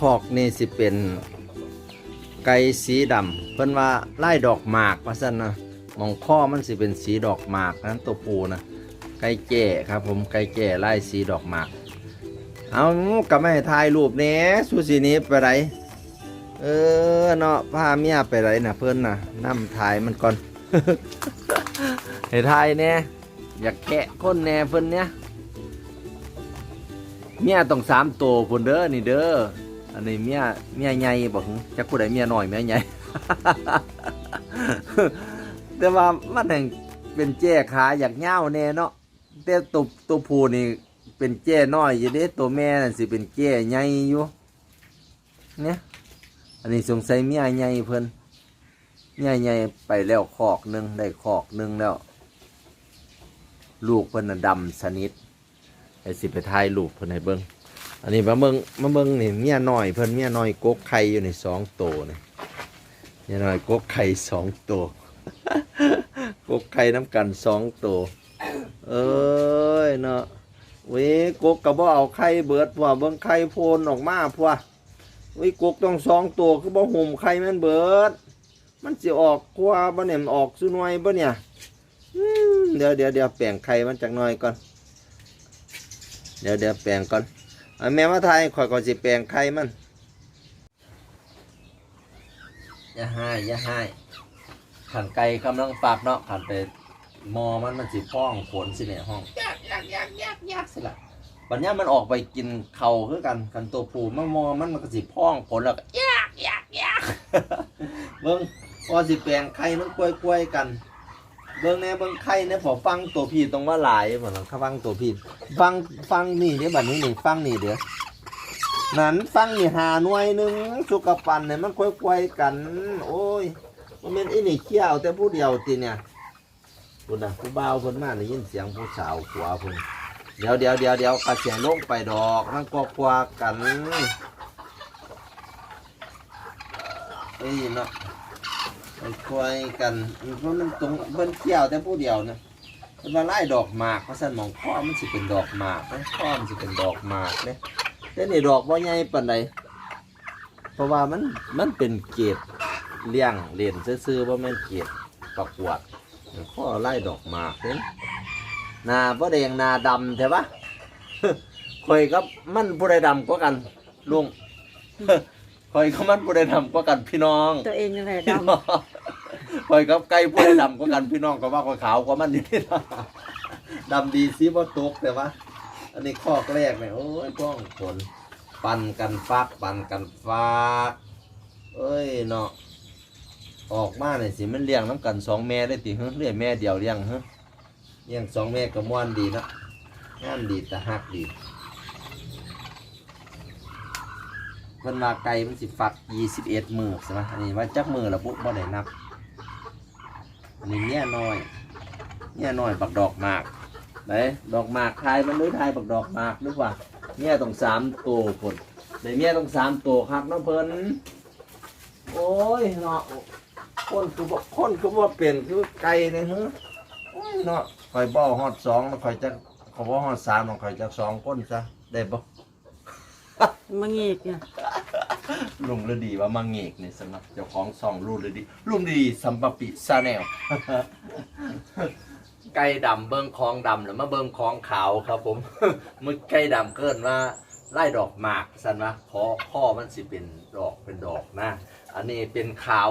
คอกนี่สิเป็นไก่สีดำเพิ่นว่าไล่ดอกหมากว่าซั่นนะมองข้อมันสิเป็นสีดอกหมากนั้นตัวปูนะไก่แก่ครับ ผมไก่แก่ไล่สีดอกหมาก เอาก็ไม่ให้ถ่ายรูปแหน่สุสีนี้ไปไหนเออเนาะพาเมียไปไหนนะเพิ่นนะนํถ่ายมันก่อนให้ถ่ายแหน่อยากแกะคนแน่เพิ่นเนี่ยเมียต้องสามตัวพุ่นเด้อนี่เด้อ นนี้เมียเมียใหญ่บอกจักผู้ใดเมียหน้อยเมียใหญ่แต่ว่ามันแห่งเป็นแจ้ขาอยากเง่าแน่เนาะแต่ตัวตัวผู้นี่เป็นแจ้น้อยอยู่เด้ตัวแม่นั่นสิเป็นแจ้ใหญ่อยู่เนี่ยอันนี้สงสัยเมียใหญ่เพิ่นเมียใหญ่ไปแล้วคอกหนึ่งได้คอกหนึ่งแล้ว ลูกเพิ่นดำสนิทไอ้สิไปถ่ายรูปเพิ่นให้เบิ่ง อันนี้มาเบิงมาเบิ่งนี่เมียน้อยเพิ่นเมียน้อยกกไข่อยู่ในสองตัวนี่เมียน้อยกกไข่สองตัวกกไข่น้ำกันสองตัวเอ้ยเนาะเว้ยกกก็บ่เอาไข่เบิดพวเบิ่งไข่โพนออกมาพวเว้กกต้องสองตัวคือบ่ห่มไข่แม่นเบิด มันสิออกกว่าบ่เนี่ยออกซุหน่วยบ่เนี่ยเดี๋ยวเดี๋ยวเดี๋ยวแปลงไข่มันจักหน่อยก่อนเดี๋ยวเดี๋ยวแปลงก่อนเอา แม่มาไทยข่อยก่อนสิแปลงไข่มันอย่าให้อย่าให้ขันไก่กำลังปากเนาะขันไปมอมันมันสิพ้องขนสิเนี่ยห้องยากยากยากยากยากสิละบัดเนี้ยมันออกไปกินเข่าคือกันกันตัวปูมันมอมันมันก็สิพ้องขนแล้วก็ยากยากยากเบิ่งพอสิแปลงไข่มันกล้วยๆกัน เบิ่งแหน่เบิ่งไข่เนี่ยพอฟังตัวพี่ตรงว่าหลายเหมือนเขาฟังตัวพี่ฟังฟังนี่เดี๋ยวบัดนี้นี่ฟังนี่เดี๋ยวนั้นฟังนี่หาหน่วยหนึ่งสุกปันเนี่ยมันค่อยๆกัน โอ้ยมันเป็นไอ้นี่เขี้ยวแต่ผู้เดียวตีเนี่ยคุณน่ะผู้เบาคนมาได้ยินเสียงผู้สาวขวพุ่นเดี๋ยวเดี๋ยวเดี๋ยวเดี๋ยวกระเสียงลงไปดอกมันก็กว่ากันเอ้ยเนาะ มันควยกันเพราะมันตรงมันเที่ยวแต่ผู้เดียวนะมันมาไล่ดอกหมากเพราะฉันมองข้อมันสิเป็นดอกหมากนะข้อมันสิเป็นดอกหมากเนี่ยแต่นี่ดอกว่าใหญ่ปานใดเพราะว่ามันมันเป็นเกรดเลี้ยงเรียนซื่อๆว่าม่นเกรดประกวดข้อไล่ดอกหมากเนี่ยนาบ่แดงนาดำใช่ปะคอยกับมันผู้ใดดำกว่ากันลุง คอยกับมันผู้ใดดำกว่ากันพี่น้องตัวเองนั่นแหละดคอยกับไก่ผู้ใดดำกว่ากันพี่น้องก็ว่าคอยขาวกว่ามันนี่ดำดีสิบ่ตกแต่ว่า อันนี้ข้อแรกเนี่ยโอ้ยป้องผลปันกันฟักปันกันฟักเอ้ยเนาะออกมาเนี่ยสิมันเลี้ยงน้ำกันสองแม่ได้ติเฮ้เลี้ยงแม่เดียวเลี้ยงเฮ้เลี้ยงสองแม่ก็ม่วนดีเนาะม่วนดีแต่หักดี เพิ่นว่าไก่มันสิฟักยี่สิบเอ็ดมือใช่ไหมอันนี้ว่าจักมือละปุ๊บบ่ได้นับอันนี้เนี่ยน้อยเนี่ยน้อยบักดอกหมากไหนดอกหมากทายมันหรือทายบักดอกหมากหรือว่าเมียต้องสามตัวคนในเมียต้องสามตัวครับน้องเพิ่นโอ้ยเนาะคนคือบ่คนคือว่าเป็นคือไก่เนี่ยฮะโอ้ยเนาะคอยบ่อฮอดสองแล้วคอยจะขอบ่ฮอดสามแล้วคอยจะสองคนซะได้บ่มังอีกเนี่ย ลุงฤดีว่ามาเงกเนี่ยสำหรับเจ้าของซองลุงฤดีลุงฤดีสัมปปิซาแนลไก่ดำเบิ้งคลองดำหรือมาเบิ้งคลองขาวครับ ผมมึกไก่ดำเกินว่าไล่ดอกหมากสันว่าคอข้อมันสิเป็นดอกเป็นดอกนะ อันนี้เป็นขาว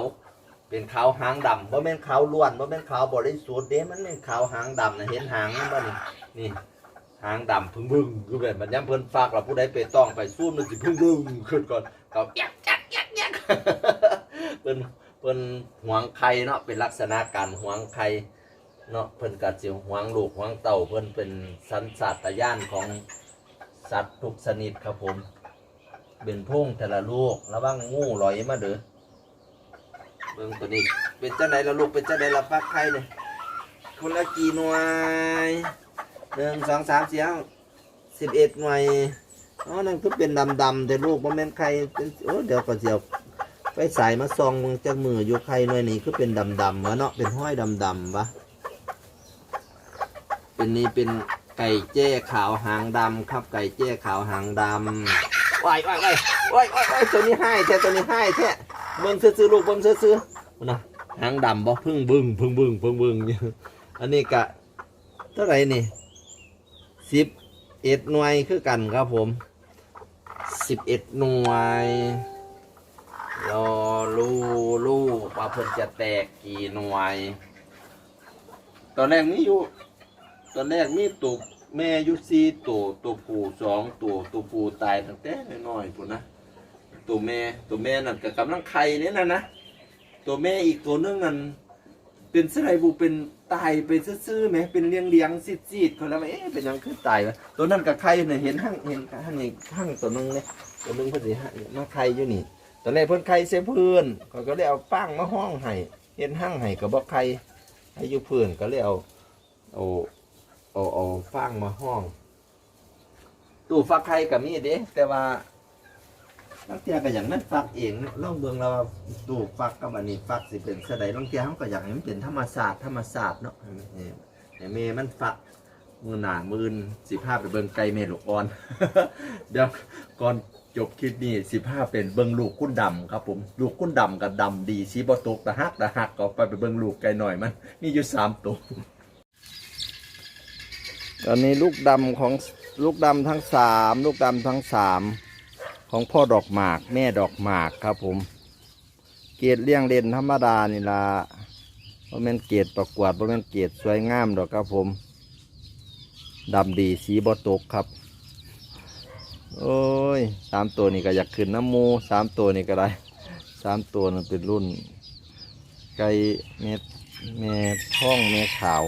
เป็นขาวหางดำว่าแม่นขาวล้วนว่าแม่นขาวบริสุทธิ์เด้มันเป็นขาวหางดำนะเห็นหางมันบ่นี่นี่ หางดำพึ่งบึ้งคือแบบมันย้ำเพิ่นฝากเราผู้ใดไปต้องไปสู้มันสิพึ่งบึ้งขึ้นก่อนเขายักยักยักยักเพิ่นเพิ่นหวงไข่เนาะเป็นลักษณะการหวงไข่เนาะเพิ่นกัดสิหวงลูกหวงเต่าเพิ่นเป็นสันสัตยานของสัตว์ทุกชนิดครับผมเป็นพุ่งแต่ละลูกระวังงูลอยมาเด้อเบิ่งตัวนี้เป็นจังไดละลูกเป็นจังไดละฟักไข่เนี่ยคนละกี่หน่วย หนึ่งสองสามสี่ห้าสิบเอ็ดหน่วยอ๋อนั่นคือเป็นดำดำแต่ลูกมันเป็นไข่เป็นโอ้เดี๋ยวก็เดี๋ยวไปใส่มาซองมึงจากมืออยู่ไข่หน่วยนี้คือเป็นดำดำๆวะเนาะเป็นห้อยดำดำวะเป็นนี้เป็นไก่แจ้ขาวหางดำครับไก่แจ้ขาวหางดว้ายว้ายว้ายว้ายว้ายว้ายตัวนี้ให้แท้ตัวนี้ให้แท้เบิ่งซื้อลูกเบิ่งซื้อๆนะหางดำบ่พึ่งบึ้งพึ่งบึ้งพึ่งบึ้งอยู่อันนี้กะเท่าไหร่นี่ สิบเอ็ดหน่วยคือกันครับผมสิบเอ็ดหน่วยรอลูลูว่าเพิ่นจะแตกกี่หน่วย ตอนแรกมีอยู่ ตอนแรกมีตัวแม่อยู่สี่ตัวตัวผู้สองตัวตัวผู้ตายตั้งแต่น้อยๆพุ่นนะตัวแม่ตัวแม่นั่นก็กำลังไข่เนี่ยนะนะตัวแม่อีกตัวนึงนั่นเป็นสไลบูเป็น ตายไปซื่อๆไหมเป็นเลี้ยงเลี้ยงๆซีดๆเขาแล้วาเอ๊ะเป็นยังคือตายวะตัวนั้นกับไข่เนี่ยเห็นห้างเห็นห้างนี่ห้างตัวนึงเนี่ยตัวนึงเพิ่นสิหามาไข่อยู่นี่ตอนแรกเพิ่นไข่เสียพื้นเขาก็เลยเอาป้างมาห้องให้เห็นห้างให้ก็บอกไข่ให้อยู่เพื้นก็เลยเอาเอาเอาเอาฟางมาห้องตู้ฟักไข่กับมีเด้แต่ว่า ลังเทียก็อย่างนั้นฟักเองเนะลองเบิ่งแล้วว่าตู้ฟักกับอันนี้ฟักสิเป็นเสดลองเทียเขาก็อยากให้มันเป็นธรรมศาสตร์ธรรมศาสตร์เนาะให้ให้ให้เมมันฟักมือหนามืนสิบห้าไปเบิงไก่เมลูกอ่อนเดี๋ยวก่อนจบคลิปนี้สิบห้าเป็นเบิงลูกกุ้นดำครับผมลูกกุ้นดำกับดำดีสีบตกตะหักตะหักก็ไปไปเบิงลูกไก่หน่อยมันมีอยู่สามตัวตอนนี้ลูกดำของลูกดำทั้งสามลูกดำทั้งสาม ของพ่อดอกหมาก แม่ดอกหมากครับผม เกรดเลี้ยงเด่นธรรมดานี่ละว่าเป็นเกรดประกวดว่าเป็นเกรดสวยงามดอกครับผมดำดีสีบตกครับ โอ้ยสามตัวนี้ก็อยากขึ้นน้ำมูสามตัวนี้ก็ได้สามตัวนั้นเป็นรุ่น ไก่เม็ดแม่ท้องแม่ขาว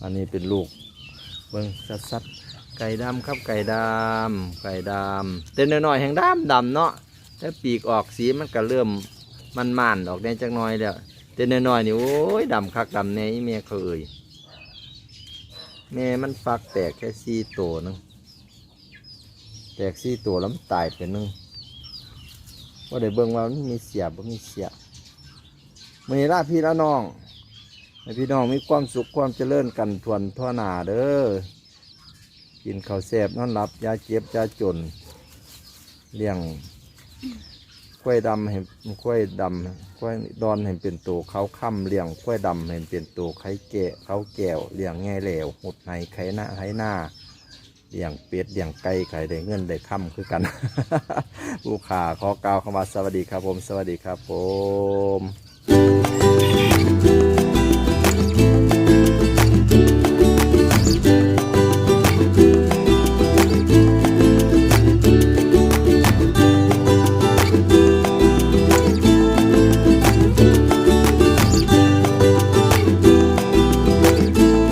อันนี้เป็นลูก เบิ้งสัดสัดๆ ไก่ดำครับไก่ดำไก่ดำเต้นน้อยๆแห่งดำดำเนาะแต่ปีกออกสีมันก็เริ่มมันมันออกแดงจักหน้อยแล้วเต้นน้อยๆนี่โอ้ยดำคักดำแน่อีเมียเขาเอ่ยแม่มันฟักแตกแค่สี่ตัวนึงแตกสี่ตัวแล้วมันตายไปนึงว่าได้เบิ่งว่ามันมีเสียบบ่มีเสียบมือนี้ลาพี่ละน้องให้พี่น้องมีความสุขความเจริญกันทวนทั่วหนาเด้อ กินข้าวแซ่บนอนหลับยาเจ็บยาจนเลี้ยงกล้วยดำให้กล้วยดำกล้วยดอนให้เป็นตัวเขาค่ำเลี้ยงกล้วยดำให้เป็นตัวไข่แก่เขาแก้วเลี้ยงแง่เหลวหุดในไข่หน้าไข่หน้าเลี้ยงเป็ดเลี้ยงไก่ไข่ได้เงินได้ค่ำคือกันผู้ขาขอกล่าวคำว่าสวัสดีครับผม สวัสดีครับผม